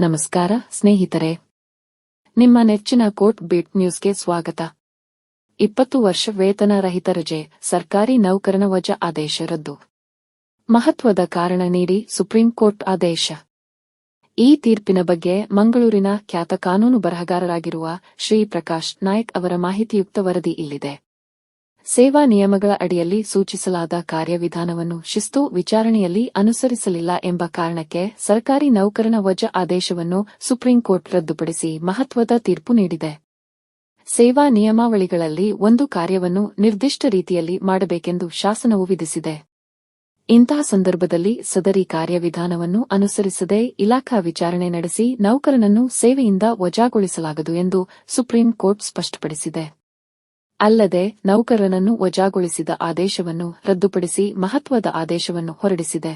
ನಮಸ್ಕಾರ, ಸ್ನೇಹಿತರೆ. ನಿಮ್ಮ ನೆಚ್ಚಿನ ಕೋರ್ಟ್ ಬೀಟ್ ನ್ಯೂಸ್ಗೆ ಸ್ವಾಗತ. ಇಪ್ಪತ್ತು ವರ್ಷ ವೇತನ ರಹಿತ ರಜೆ, ಸರ್ಕಾರಿ ನೌಕರನ ವಜಾ ಆದೇಶ ರದ್ದು. ಮಹತ್ವದ ಕಾರಣ ನೀಡಿ ಸುಪ್ರೀಂ ಕೋರ್ಟ್ ಆದೇಶ. ಈ ತೀರ್ಪಿನ ಬಗ್ಗೆ ಮಂಗಳೂರಿನ ಖ್ಯಾತ ಕಾನೂನು ಬರಹಗಾರರಾಗಿರುವ ಶ್ರೀ ಪ್ರಕಾಶ್ ನಾಯಕ್ ಅವರ ಮಾಹಿತಿಯುಕ್ತ ವರದಿ ಇಲ್ಲಿದೆ. ಸೇವಾ ನಿಯಮಗಳ ಅಡಿಯಲ್ಲಿ ಸೂಚಿಸಲಾದ ಕಾರ್ಯವಿಧಾನವನ್ನು ಶಿಸ್ತು ವಿಚಾರಣೆಯಲ್ಲಿ ಅನುಸರಿಸಲಿಲ್ಲ ಎಂಬ ಕಾರಣಕ್ಕೆ ಸರ್ಕಾರಿ ನೌಕರನ ವಜಾ ಆದೇಶವನ್ನು ಸುಪ್ರೀಂ ಕೋರ್ಟ್ ರದ್ದುಪಡಿಸಿ ಮಹತ್ವದ ತೀರ್ಪು ನೀಡಿದೆ. ಸೇವಾ ನಿಯಮಾವಳಿಗಳಲ್ಲಿ ಒಂದು ಕಾರ್ಯವನ್ನು ನಿರ್ದಿಷ್ಟ ರೀತಿಯಲ್ಲಿ ಮಾಡಬೇಕೆಂದು ಶಾಸನವು ವಿಧಿಸಿದೆ. ಇಂತಹ ಸಂದರ್ಭದಲ್ಲಿ ಸದರಿ ಕಾರ್ಯವಿಧಾನವನ್ನು ಅನುಸರಿಸದೆ ಇಲಾಖಾ ವಿಚಾರಣೆ ನಡೆಸಿ ನೌಕರನನ್ನು ಸೇವೆಯಿಂದ ವಜಾಗೊಳಿಸಲಾಗದು ಎಂದು ಸುಪ್ರೀಂ ಕೋರ್ಟ್ ಸ್ಪಷ್ಟಪಡಿಸಿದೆ. ಅಲ್ಲದೆ ನೌಕರನನ್ನು ವಜಾಗೊಳಿಸಿದ ಆದೇಶವನ್ನು ರದ್ದುಪಡಿಸಿ ಮಹತ್ವದ ಆದೇಶವನ್ನು ಹೊರಡಿಸಿದೆ.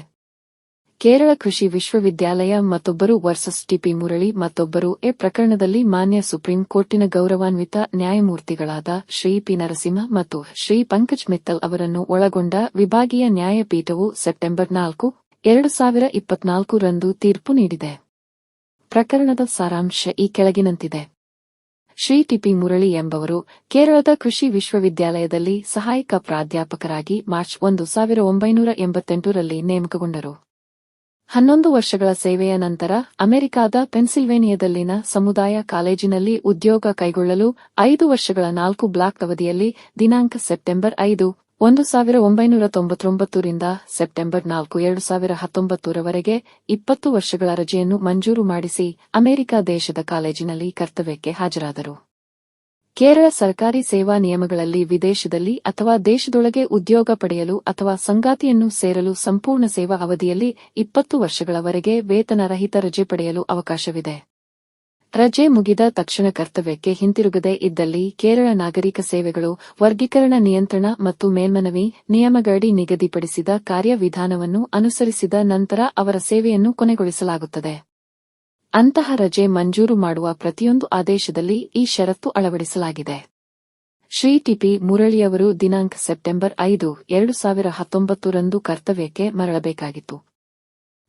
ಕೇರಳ ಕೃಷಿ ವಿಶ್ವವಿದ್ಯಾಲಯ ಮತ್ತೊಬ್ಬರು ವರ್ಸಸ್ ಟಿಪಿ ಮುರಳಿ, ಮತ್ತೊಬ್ಬರು ಎ ಪ್ರಕರಣದಲ್ಲಿ ಮಾನ್ಯ ಸುಪ್ರೀಂ ಕೋರ್ಟಿನ ಗೌರವಾನ್ವಿತ ನ್ಯಾಯಮೂರ್ತಿಗಳಾದ ಶ್ರೀ ಪಿ ನರಸಿಂಹ ಮತ್ತು ಶ್ರೀ ಪಂಕಜ್ ಮಿತ್ತಲ್ ಅವರನ್ನು ಒಳಗೊಂಡ ವಿಭಾಗೀಯ ನ್ಯಾಯಪೀಠವು ಸೆಪ್ಟೆಂಬರ್ ನಾಲ್ಕು, ಎರಡು ಸಾವಿರ ಇಪ್ಪತ್ನಾಲ್ಕು ರಂದು ತೀರ್ಪು ನೀಡಿದೆ. ಪ್ರಕರಣದ ಸಾರಾಂಶ ಈ ಕೆಳಗಿನಂತಿದೆ. ಶ್ರೀ ಟಿಪಿ ಮುರಳಿ ಎಂಬವರು ಕೇರಳದ ಕೃಷಿ ವಿಶ್ವವಿದ್ಯಾಲಯದಲ್ಲಿ ಸಹಾಯಕ ಪ್ರಾಧ್ಯಾಪಕರಾಗಿ ಮಾರ್ಚ್ ಒಂದು ಸಾವಿರ ಒಂಬೈನೂರ ಎಂಬತ್ತೆಂಟರಲ್ಲಿ ನೇಮಕಗೊಂಡರು. ಹನ್ನೊಂದು ವರ್ಷಗಳ ಸೇವೆಯ ನಂತರ ಅಮೆರಿಕಾದ ಪೆನ್ಸಿಲ್ವೇನಿಯಾದಲ್ಲಿನ ಸಮುದಾಯ ಕಾಲೇಜಿನಲ್ಲಿ ಉದ್ಯೋಗ ಕೈಗೊಳ್ಳಲು ಐದು ವರ್ಷಗಳ ನಾಲ್ಕು ಬ್ಲಾಕ್ ಅವಧಿಯಲ್ಲಿ ದಿನಾಂಕ ಸೆಪ್ಟೆಂಬರ್ ಐದು ಒಂದು ಸಾವಿರ ಒಂಬೈನೂರ ತೊಂಬತ್ತೊಂಬತ್ತರಿಂದ ಸೆಪ್ಟೆಂಬರ್ ನಾಲ್ಕು ಎರಡು ಸಾವಿರ ಹತ್ತೊಂಬತ್ತರವರೆಗೆ ಇಪ್ಪತ್ತು ವರ್ಷಗಳ ರಜೆಯನ್ನು ಮಂಜೂರು ಮಾಡಿಸಿ ಅಮೆರಿಕ ದೇಶದ ಕಾಲೇಜಿನಲ್ಲಿ ಕರ್ತವ್ಯಕ್ಕೆ ಹಾಜರಾದರು. ಕೇರಳ ಸರ್ಕಾರಿ ಸೇವಾ ನಿಯಮಗಳಲ್ಲಿ ವಿದೇಶದಲ್ಲಿ ಅಥವಾ ದೇಶದೊಳಗೆ ಉದ್ಯೋಗ ಪಡೆಯಲು ಅಥವಾ ಸಂಗಾತಿಯನ್ನು ಸೇರಲು ಸಂಪೂರ್ಣ ಸೇವಾ ಅವಧಿಯಲ್ಲಿ ಇಪ್ಪತ್ತು ವರ್ಷಗಳವರೆಗೆ ವೇತನರಹಿತ ರಜೆ ಪಡೆಯಲು ಅವಕಾಶವಿದೆ. ರಜೆ ಮುಗಿದ ತಕ್ಷಣ ಕರ್ತವ್ಯಕ್ಕೆ ಹಿಂತಿರುಗದೇ ಇದ್ದಲ್ಲಿ ಕೇರಳ ನಾಗರಿಕ ಸೇವೆಗಳು, ವರ್ಗೀಕರಣ ನಿಯಂತ್ರಣ ಮತ್ತು ಮೇಲ್ಮನವಿ ನಿಯಮಗಳಡಿ ನಿಗದಿಪಡಿಸಿದ ಕಾರ್ಯವಿಧಾನವನ್ನು ಅನುಸರಿಸಿದ ನಂತರ ಅವರ ಸೇವೆಯನ್ನು ಕೊನೆಗೊಳಿಸಲಾಗುತ್ತದೆ. ಅಂತಹ ರಜೆ ಮಂಜೂರು ಮಾಡುವ ಪ್ರತಿಯೊಂದು ಆದೇಶದಲ್ಲಿ ಈ ಷರತ್ತು ಅಳವಡಿಸಲಾಗಿದೆ. ಶ್ರೀ ಟಿಪಿ ಮುರಳಿಯವರು ದಿನಾಂಕ ಸೆಪ್ಟೆಂಬರ್ ಐದು, ಎರಡು ಸಾವಿರ ಹತ್ತೊಂಬತ್ತರಂದು ಕರ್ತವ್ಯಕ್ಕೆ ಮರಳಬೇಕಾಗಿತ್ತು.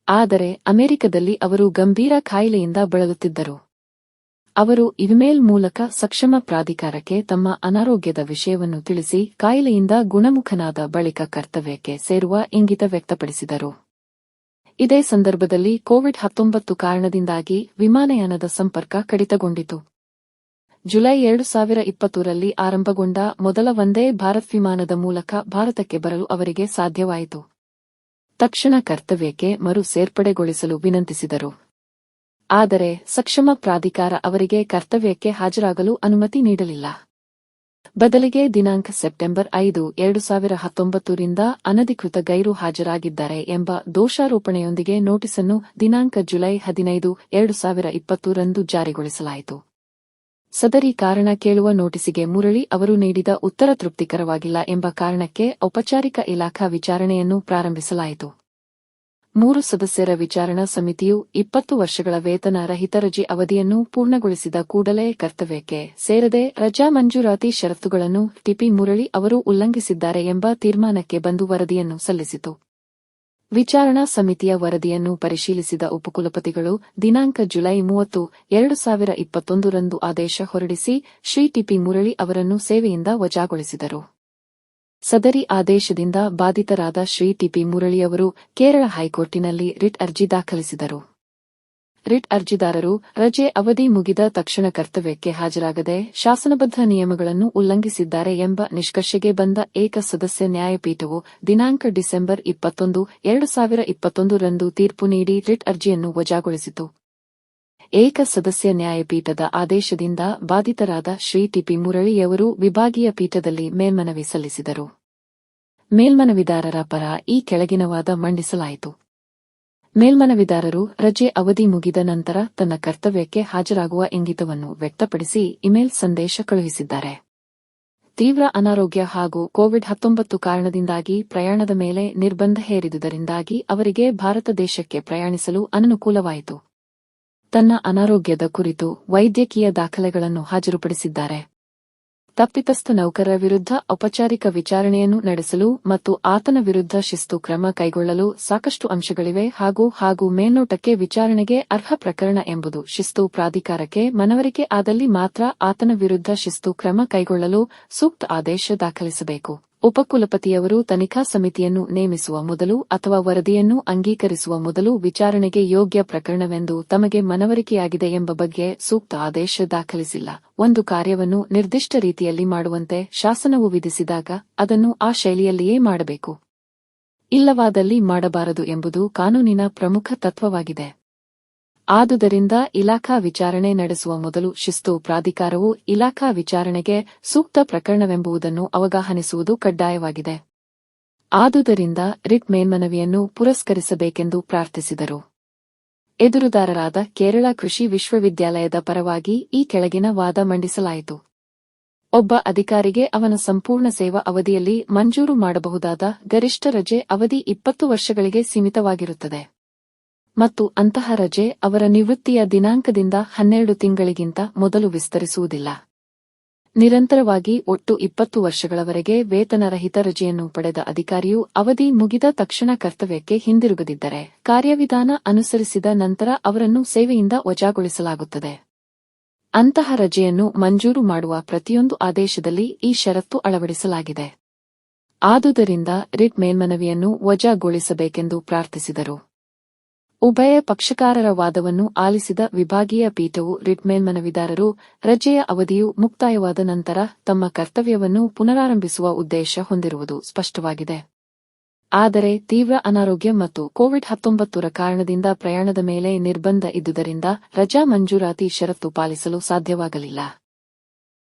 ಆದರೆ ಅಮೆರಿಕದಲ್ಲಿ ಅವರು ಗಂಭೀರ ಕಾಯಿಲೆಯಿಂದ ಬಳಲುತ್ತಿದ್ದರು. ಅವರು ಇಮೇಲ್ ಮೂಲಕ ಸಕ್ಷಮ ಪ್ರಾಧಿಕಾರಕ್ಕೆ ತಮ್ಮ ಅನಾರೋಗ್ಯದ ವಿಷಯವನ್ನು ತಿಳಿಸಿ ಕಾಯಿಲೆಯಿಂದ ಗುಣಮುಖನಾದ ಬಳಿಕ ಕರ್ತವ್ಯಕ್ಕೆ ಸೇರುವ ಇಂಗಿತ ವ್ಯಕ್ತಪಡಿಸಿದರು. ಇದೇ ಸಂದರ್ಭದಲ್ಲಿ ಕೋವಿಡ್ ಹತ್ತೊಂಬತ್ತು ಕಾರಣದಿಂದಾಗಿ ವಿಮಾನಯಾನದ ಸಂಪರ್ಕ ಕಡಿತಗೊಂಡಿತು. ಜುಲೈ ಎರಡು ಸಾವಿರ ಇಪ್ಪತ್ತರಲ್ಲಿ ಆರಂಭಗೊಂಡ ಮೊದಲ ಒಂದೇ ಭಾರತ್ ವಿಮಾನದ ಮೂಲಕ ಭಾರತಕ್ಕೆ ಬರಲು ಅವರಿಗೆ ಸಾಧ್ಯವಾಯಿತು. ತಕ್ಷಣ ಕರ್ತವ್ಯಕ್ಕೆ ಮರು ಸೇರ್ಪಡೆಗೊಳಿಸಲು ವಿನಂತಿಸಿದರು. ಆದರೆ ಸಕ್ಷಮ ಪ್ರಾಧಿಕಾರ ಅವರಿಗೆ ಕರ್ತವ್ಯಕ್ಕೆ ಹಾಜರಾಗಲು ಅನುಮತಿ ನೀಡಲಿಲ್ಲ. ಬದಲಿಗೆ ದಿನಾಂಕ ಸೆಪ್ಟೆಂಬರ್ ಐದು, ಎರಡು ಸಾವಿರ ಹತ್ತೊಂಬತ್ತರಿಂದ ಅನಧಿಕೃತ ಗೈರು ಹಾಜರಾಗಿದ್ದಾರೆ ಎಂಬ ದೋಷಾರೋಪಣೆಯೊಂದಿಗೆ ನೋಟಿಸನ್ನು ದಿನಾಂಕ ಜುಲೈ ಹದಿನೈದು, ಎರಡು ಸಾವಿರ ಇಪ್ಪತ್ತರಂದು ಜಾರಿಗೊಳಿಸಲಾಯಿತು. ಸದರಿ ಕಾರಣ ಕೇಳುವ ನೋಟಿಸಿಗೆ ಮುರಳಿ ಅವರು ನೀಡಿದ ಉತ್ತರ ತೃಪ್ತಿಕರವಾಗಿಲ್ಲ ಎಂಬ ಕಾರಣಕ್ಕೆ ಔಪಚಾರಿಕ ಇಲಾಖಾ ವಿಚಾರಣೆಯನ್ನು ಪ್ರಾರಂಭಿಸಲಾಯಿತು. ಮೂರು ಸದಸ್ಯರ ವಿಚಾರಣಾ ಸಮಿತಿಯು ಇಪ್ಪತ್ತು ವರ್ಷಗಳ ವೇತನ ರಹಿತ ರಜೆ ಅವಧಿಯನ್ನು ಪೂರ್ಣಗೊಳಿಸಿದ ಕೂಡಲೇ ಕರ್ತವ್ಯಕ್ಕೆ ಸೇರದೆ ರಜಾ ಮಂಜೂರಾತಿ ಷರತ್ತುಗಳನ್ನು ಟಿಪಿ ಮುರಳಿ ಅವರು ಉಲ್ಲಂಘಿಸಿದ್ದಾರೆ ಎಂಬ ತೀರ್ಮಾನಕ್ಕೆ ಬಂದು ವರದಿಯನ್ನು ಸಲ್ಲಿಸಿತು. ವಿಚಾರಣಾ ಸಮಿತಿಯ ವರದಿಯನ್ನು ಪರಿಶೀಲಿಸಿದ ಉಪಕುಲಪತಿಗಳು ದಿನಾಂಕ ಜುಲೈ ಮೂವತ್ತು, ಎರಡು ಸಾವಿರ ಇಪ್ಪತ್ತೊಂದರಂದು ಆದೇಶ ಹೊರಡಿಸಿ ಶ್ರೀ ಟಿಪಿ ಮುರಳಿ ಅವರನ್ನು ಸೇವೆಯಿಂದ ವಜಾಗೊಳಿಸಿದರು. ಸದರಿ ಆದೇಶದಿಂದ ಬಾಧಿತರಾದ ಶ್ರೀ ಟಿಪಿ ಮುರಳಿಯವರು ಕೇರಳ ಹೈಕೋರ್ಟಿನಲ್ಲಿ ರಿಟ್ ಅರ್ಜಿ ದಾಖಲಿಸಿದರು. ರಿಟ್ ಅರ್ಜಿದಾರರು ರಜೆ ಅವಧಿ ಮುಗಿದ ತಕ್ಷಣ ಕರ್ತವ್ಯಕ್ಕೆ ಹಾಜರಾಗದೆ ಶಾಸನಬದ್ಧ ನಿಯಮಗಳನ್ನು ಉಲ್ಲಂಘಿಸಿದ್ದಾರೆ ಎಂಬ ನಿಷ್ಕರ್ಷೆಗೆ ಬಂದ ಏಕ ಸದಸ್ಯ ನ್ಯಾಯಪೀಠವು ದಿನಾಂಕ ಡಿಸೆಂಬರ್ ಇಪ್ಪತ್ತೊಂದು, ಎರಡು ಸಾವಿರ ಇಪ್ಪತ್ತೊಂದರಂದು ತೀರ್ಪು ನೀಡಿ ರಿಟ್ ಅರ್ಜಿಯನ್ನು ವಜಾಗೊಳಿಸಿತು. ಏಕ ಸದಸ್ಯ ನ್ಯಾಯಪೀಠದ ಆದೇಶದಿಂದ ಬಾಧಿತರಾದ ಶ್ರೀ ಟಿಪಿ ಮುರಳಿಯವರು ವಿಭಾಗೀಯ ಪೀಠದಲ್ಲಿ ಮೇಲ್ಮನವಿ ಸಲ್ಲಿಸಿದರು. ಮೇಲ್ಮನವಿದಾರರ ಪರ ಈ ಕೆಳಗಿನವಾದ ಮಂಡಿಸಲಾಯಿತು. ಮೇಲ್ಮನವಿದಾರರು ರಜೆ ಅವಧಿ ಮುಗಿದ ನಂತರ ತನ್ನ ಕರ್ತವ್ಯಕ್ಕೆ ಹಾಜರಾಗುವ ಇಂಗಿತವನ್ನು ವ್ಯಕ್ತಪಡಿಸಿ ಇಮೇಲ್ ಸಂದೇಶ ಕಳುಹಿಸಿದ್ದಾರೆ. ತೀವ್ರ ಅನಾರೋಗ್ಯ ಹಾಗೂ ಕೋವಿಡ್ ಹತ್ತೊಂಬತ್ತು ಕಾರಣದಿಂದಾಗಿ ಪ್ರಯಾಣದ ಮೇಲೆ ನಿರ್ಬಂಧ ಹೇರಿದುದರಿಂದಾಗಿ ಅವರಿಗೆ ಭಾರತ ದೇಶಕ್ಕೆ ಪ್ರಯಾಣಿಸಲು ಅನನುಕೂಲವಾಯಿತು. ತನ್ನ ಅನಾರೋಗ್ಯದ ಕುರಿತು ವೈದ್ಯಕೀಯ ದಾಖಲೆಗಳನ್ನು ಹಾಜರುಪಡಿಸಿದ್ದಾರೆ. ತಪ್ಪಿತಸ್ಥ ನೌಕರರ ವಿರುದ್ಧ ಔಪಚಾರಿಕ ವಿಚಾರಣೆಯನ್ನು ನಡೆಸಲು ಮತ್ತು ಆತನ ವಿರುದ್ಧ ಶಿಸ್ತು ಕ್ರಮ ಕೈಗೊಳ್ಳಲು ಸಾಕಷ್ಟು ಅಂಶಗಳಿವೆ ಹಾಗೂ ಹಾಗೂ ಮೇಲ್ನೋಟಕ್ಕೆ ವಿಚಾರಣೆಗೆ ಅರ್ಹ ಪ್ರಕರಣ ಎಂಬುದು ಶಿಸ್ತು ಪ್ರಾಧಿಕಾರಕ್ಕೆ ಮನವರಿಕೆ ಆದಲ್ಲಿ ಮಾತ್ರ ಆತನ ವಿರುದ್ಧ ಶಿಸ್ತು ಕ್ರಮ ಕೈಗೊಳ್ಳಲು ಸೂಕ್ತ ಆದೇಶ ದಾಖಲಿಸಬೇಕು. ಉಪಕುಲಪತಿಯವರು ತನಿಖಾ ಸಮಿತಿಯನ್ನು ನೇಮಿಸುವ ಮೊದಲು ಅಥವಾ ವರದಿಯನ್ನು ಅಂಗೀಕರಿಸುವ ಮೊದಲು ವಿಚಾರಣೆಗೆ ಯೋಗ್ಯ ಪ್ರಕರಣವೆಂದು ತಮಗೆ ಮನವರಿಕೆಯಾಗಿದೆ ಎಂಬ ಬಗ್ಗೆ ಸೂಕ್ತ ಆದೇಶ ದಾಖಲಿಸಿಲ್ಲ. ಒಂದು ಕಾರ್ಯವನ್ನು ನಿರ್ದಿಷ್ಟ ರೀತಿಯಲ್ಲಿ ಮಾಡುವಂತೆ ಶಾಸನವು ವಿಧಿಸಿದಾಗ ಅದನ್ನು ಆ ಶೈಲಿಯಲ್ಲಿಯೇ ಮಾಡಬೇಕು. ಇಲ್ಲವಾದಲ್ಲಿ ಮಾಡಬಾರದು ಎಂಬುದು ಕಾನೂನಿನ ಪ್ರಮುಖ ತತ್ವವಾಗಿದೆ. ಆದುದರಿಂದ ಇಲಾಖಾ ವಿಚಾರಣೆ ನಡೆಸುವ ಮೊದಲು ಶಿಸ್ತು ಪ್ರಾಧಿಕಾರವು ಇಲಾಖಾ ವಿಚಾರಣೆಗೆ ಸೂಕ್ತ ಪ್ರಕರಣವೆಂಬುದನ್ನು ಅವಗಾಹನಿಸುವುದು ಕಡ್ಡಾಯವಾಗಿದೆ. ಆದುದರಿಂದ ರಿಟ್ ಮೇಲ್ಮನವಿಯನ್ನು ಪುರಸ್ಕರಿಸಬೇಕೆಂದು ಪ್ರಾರ್ಥಿಸಿದರು. ಎದುರುದಾರರಾದ ಕೇರಳ ಕೃಷಿ ವಿಶ್ವವಿದ್ಯಾಲಯದ ಪರವಾಗಿ ಈ ಕೆಳಗಿನ ವಾದ ಮಂಡಿಸಲಾಯಿತು. ಒಬ್ಬ ಅಧಿಕಾರಿಗೆ ಅವನ ಸಂಪೂರ್ಣ ಸೇವಾ ಅವಧಿಯಲ್ಲಿ ಮಂಜೂರು ಮಾಡಬಹುದಾದ ಗರಿಷ್ಠ ರಜೆ ಅವಧಿ ಇಪ್ಪತ್ತು ವರ್ಷಗಳಿಗೆ ಸೀಮಿತವಾಗಿರುತ್ತದೆ. ಮತ್ತು ಅಂತಹ ರಜೆ ಅವರ ನಿವೃತ್ತಿಯ ದಿನಾಂಕದಿಂದ ಹನ್ನೆರಡು ತಿಂಗಳಿಗಿಂತ ಮೊದಲು ವಿಸ್ತರಿಸುವುದಿಲ್ಲ. ನಿರಂತರವಾಗಿ ಒಟ್ಟು ಇಪ್ಪತ್ತು ವರ್ಷಗಳವರೆಗೆ ವೇತನರಹಿತ ರಜೆಯನ್ನು ಪಡೆದ ಅಧಿಕಾರಿಯು ಅವಧಿ ಮುಗಿದ ತಕ್ಷಣ ಕರ್ತವ್ಯಕ್ಕೆ ಹಿಂದಿರುಗದಿದ್ದರೆ ಕಾರ್ಯವಿಧಾನ ಅನುಸರಿಸಿದ ನಂತರ ಅವರನ್ನು ಸೇವೆಯಿಂದ ವಜಾಗೊಳಿಸಲಾಗುತ್ತದೆ. ಅಂತಹ ರಜೆಯನ್ನು ಮಂಜೂರು ಮಾಡುವ ಪ್ರತಿಯೊಂದು ಆದೇಶದಲ್ಲಿ ಈ ಷರತ್ತು ಅಳವಡಿಸಲಾಗಿದೆ. ಆದುದರಿಂದ ರಿಟ್ ಮೇಲ್ಮನವಿಯನ್ನು ವಜಾಗೊಳಿಸಬೇಕೆಂದು ಪ್ರಾರ್ಥಿಸಿದರು. ಉಭಯ ಪಕ್ಷಕಾರರ ವಾದವನ್ನು ಆಲಿಸಿದ ವಿಭಾಗೀಯ ಪೀಠವು ರಿಟ್ ಮೇಲ್ಮನವಿದಾರರು ರಜೆಯ ಅವಧಿಯು ಮುಕ್ತಾಯವಾದ ನಂತರ ತಮ್ಮ ಕರ್ತವ್ಯವನ್ನು ಪುನರಾರಂಭಿಸುವ ಉದ್ದೇಶ ಹೊಂದಿರುವುದು ಸ್ಪಷ್ಟವಾಗಿದೆ. ಆದರೆ ತೀವ್ರ ಅನಾರೋಗ್ಯ ಮತ್ತು ಕೋವಿಡ್ ಹತ್ತೊಂಬತ್ತರ ಕಾರಣದಿಂದ ಪ್ರಯಾಣದ ಮೇಲೆ ನಿರ್ಬಂಧ ಇದ್ದುದರಿಂದ ರಜಾ ಮಂಜೂರಾತಿ ಷರತ್ತು ಪಾಲಿಸಲು ಸಾಧ್ಯವಾಗಲಿಲ್ಲ.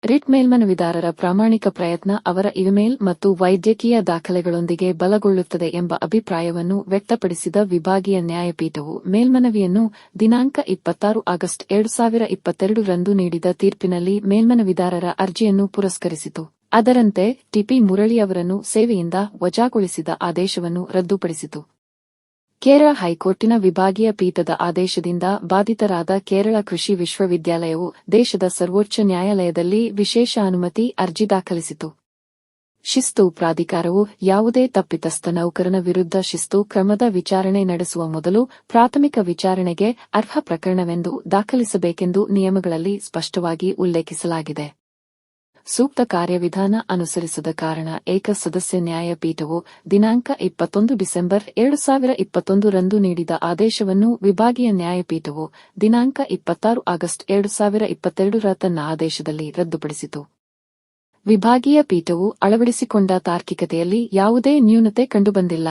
ರಿಟ್ ಮೇಲ್ಮನವಿದಾರರ ಪ್ರಾಮಾಣಿಕ ಪ್ರಯತ್ನ ಅವರ ಇಮೇಲ್ ಮತ್ತು ವೈದ್ಯಕೀಯ ದಾಖಲೆಗಳೊಂದಿಗೆ ಬಲಗೊಳ್ಳುತ್ತದೆ ಎಂಬ ಅಭಿಪ್ರಾಯವನ್ನು ವ್ಯಕ್ತಪಡಿಸಿದ ವಿಭಾಗೀಯ ನ್ಯಾಯಪೀಠವು ಮೇಲ್ಮನವಿಯನ್ನು ದಿನಾಂಕ ಇಪ್ಪತ್ತಾರು ಆಗಸ್ಟ್ ಎರಡು ಸಾವಿರ ಇಪ್ಪತ್ತೆರಡು ರಂದು ನೀಡಿದ ತೀರ್ಪಿನಲ್ಲಿ ಮೇಲ್ಮನವಿದಾರರ ಅರ್ಜಿಯನ್ನು ಪುರಸ್ಕರಿಸಿತು. ಅದರಂತೆ ಟಿಪಿ ಮುರಳಿ ಅವರನ್ನು ಸೇವೆಯಿಂದ ವಜಾಗೊಳಿಸಿದ ಆದೇಶವನ್ನು ರದ್ದುಪಡಿಸಿತು. ಕೇರಳ ಹೈಕೋರ್ಟಿನ ವಿಭಾಗೀಯ ಪೀಠದ ಆದೇಶದಿಂದ ಬಾಧಿತರಾದ ಕೇರಳ ಕೃಷಿ ವಿಶ್ವವಿದ್ಯಾಲಯವು ದೇಶದ ಸರ್ವೋಚ್ಚ ನ್ಯಾಯಾಲಯದಲ್ಲಿ ವಿಶೇಷ ಅನುಮತಿ ಅರ್ಜಿ ದಾಖಲಿಸಿತು. ಶಿಸ್ತು ಪ್ರಾಧಿಕಾರವು ಯಾವುದೇ ತಪ್ಪಿತಸ್ಥ ನೌಕರನ ವಿರುದ್ಧ ಶಿಸ್ತು ಕ್ರಮದ ವಿಚಾರಣೆ ನಡೆಸುವ ಮೊದಲು ಪ್ರಾಥಮಿಕ ವಿಚಾರಣೆಗೆ ಅರ್ಹ ಪ್ರಕರಣವೆಂದು ದಾಖಲಿಸಬೇಕೆಂದು ನಿಯಮಗಳಲ್ಲಿ ಸ್ಪಷ್ಟವಾಗಿ ಉಲ್ಲೇಖಿಸಲಾಗಿದೆ. ಸೂಕ್ತ ಕಾರ್ಯವಿಧಾನ ಅನುಸರಿಸದ ಕಾರಣ ಏಕ ಸದಸ್ಯ ನ್ಯಾಯಪೀಠವು ದಿನಾಂಕ ಇಪ್ಪತ್ತೊಂದು ಡಿಸೆಂಬರ್ ಎರಡು ಸಾವಿರ ಇಪ್ಪತ್ತೊಂದರಂದು ನೀಡಿದ ಆದೇಶವನ್ನು ವಿಭಾಗೀಯ ನ್ಯಾಯಪೀಠವು ದಿನಾಂಕ ಇಪ್ಪತ್ತಾರು ಆಗಸ್ಟ್ ಎರಡು ಸಾವಿರ ಇಪ್ಪತ್ತೆರಡರ ತನ್ನ ಆದೇಶದಲ್ಲಿ ರದ್ದುಪಡಿಸಿತು. ವಿಭಾಗೀಯ ಪೀಠವು ಅಳವಡಿಸಿಕೊಂಡ ತಾರ್ಕಿಕತೆಯಲ್ಲಿ ಯಾವುದೇ ನ್ಯೂನತೆ ಕಂಡುಬಂದಿಲ್ಲ.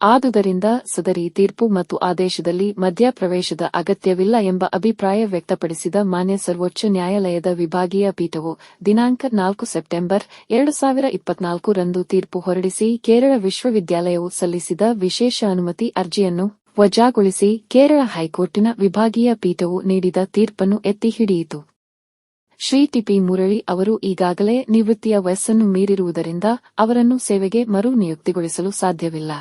ಆದುದರಿಂದ ಸದರಿ ತೀರ್ಪು ಮತ್ತು ಆದೇಶದಲ್ಲಿ ಮಧ್ಯಪ್ರವೇಶದ ಅಗತ್ಯವಿಲ್ಲ ಎಂಬ ಅಭಿಪ್ರಾಯ ವ್ಯಕ್ತಪಡಿಸಿದ ಮಾನ್ಯ ಸರ್ವೋಚ್ಚ ನ್ಯಾಯಾಲಯದ ವಿಭಾಗೀಯ ಪೀಠವು ದಿನಾಂಕ ನಾಲ್ಕು ಸೆಪ್ಟೆಂಬರ್ ಎರಡು ಸಾವಿರ ಇಪ್ಪತ್ನಾಲ್ಕು ರಂದು ತೀರ್ಪು ಹೊರಡಿಸಿ ಕೇರಳ ವಿಶ್ವವಿದ್ಯಾಲಯವು ಸಲ್ಲಿಸಿದ ವಿಶೇಷ ಅನುಮತಿ ಅರ್ಜಿಯನ್ನು ವಜಾಗೊಳಿಸಿ ಕೇರಳ ಹೈಕೋರ್ಟಿನ ವಿಭಾಗೀಯ ಪೀಠವು ನೀಡಿದ ತೀರ್ಪನ್ನು ಎತ್ತಿ ಹಿಡಿಯಿತು. ಶ್ರೀ ಟಿಪಿ ಮುರಳಿ ಅವರು ಈಗಾಗಲೇ ನಿವೃತ್ತಿಯ ವಯಸ್ಸನ್ನು ಮೀರಿರುವುದರಿಂದ ಅವರನ್ನು ಸೇವೆಗೆ ಮರು ನಿಯುಕ್ತಿಗೊಳಿಸಲು ಸಾಧ್ಯವಿಲ್ಲ.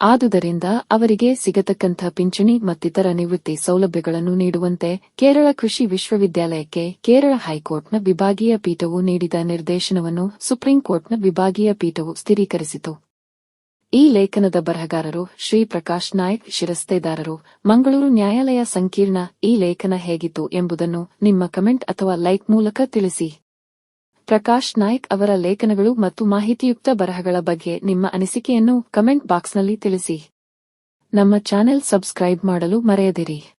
ಆದುದರಿಂದ ಅವರಿಗೆ ಸಿಗತಕ್ಕಂಥ ಪಿಂಚಣಿ ಮತ್ತಿತರ ನಿವೃತ್ತಿ ಸೌಲಭ್ಯಗಳನ್ನು ನೀಡುವಂತೆ ಕೇರಳ ಕೃಷಿ ವಿಶ್ವವಿದ್ಯಾಲಯಕ್ಕೆ ಕೇರಳ ಹೈಕೋರ್ಟ್ನ ವಿಭಾಗೀಯ ಪೀಠವು ನೀಡಿದ ನಿರ್ದೇಶನವನ್ನು ಸುಪ್ರೀಂ ಕೋರ್ಟ್ನ ವಿಭಾಗೀಯ ಪೀಠವು ಸ್ಥಿರೀಕರಿಸಿತು. ಈ ಲೇಖನದ ಬರಹಗಾರರು ಶ್ರೀ ಪ್ರಕಾಶ್ ನಾಯಕ್, ಶಿರಸ್ತೇದಾರರು. ಮಂಗಳೂರು ನ್ಯಾಯಾಲಯ ಸಂಕೀರ್ಣ ಈ ಲೇಖನ ಹೇಗಿತ್ತು ಎಂಬುದನ್ನು ನಿಮ್ಮ ಕಮೆಂಟ್ ಅಥವಾ ಲೈಕ್ ಮೂಲಕ ತಿಳಿಸಿ. ಪ್ರಕಾಶ್ ನಾಯ್ಕ್ ಅವರ ಲೇಖನಗಳು ಮತ್ತು ಮಾಹಿತಿಯುಕ್ತ ಬರಹಗಳ ಬಗ್ಗೆ ನಿಮ್ಮ ಅನಿಸಿಕೆಯನ್ನು ಕಮೆಂಟ್ ಬಾಕ್ಸ್ನಲ್ಲಿ ತಿಳಿಸಿ. ನಮ್ಮ ಚಾನೆಲ್ ಸಬ್ಸ್ಕ್ರೈಬ್ ಮಾಡಲು ಮರೆಯದಿರಿ.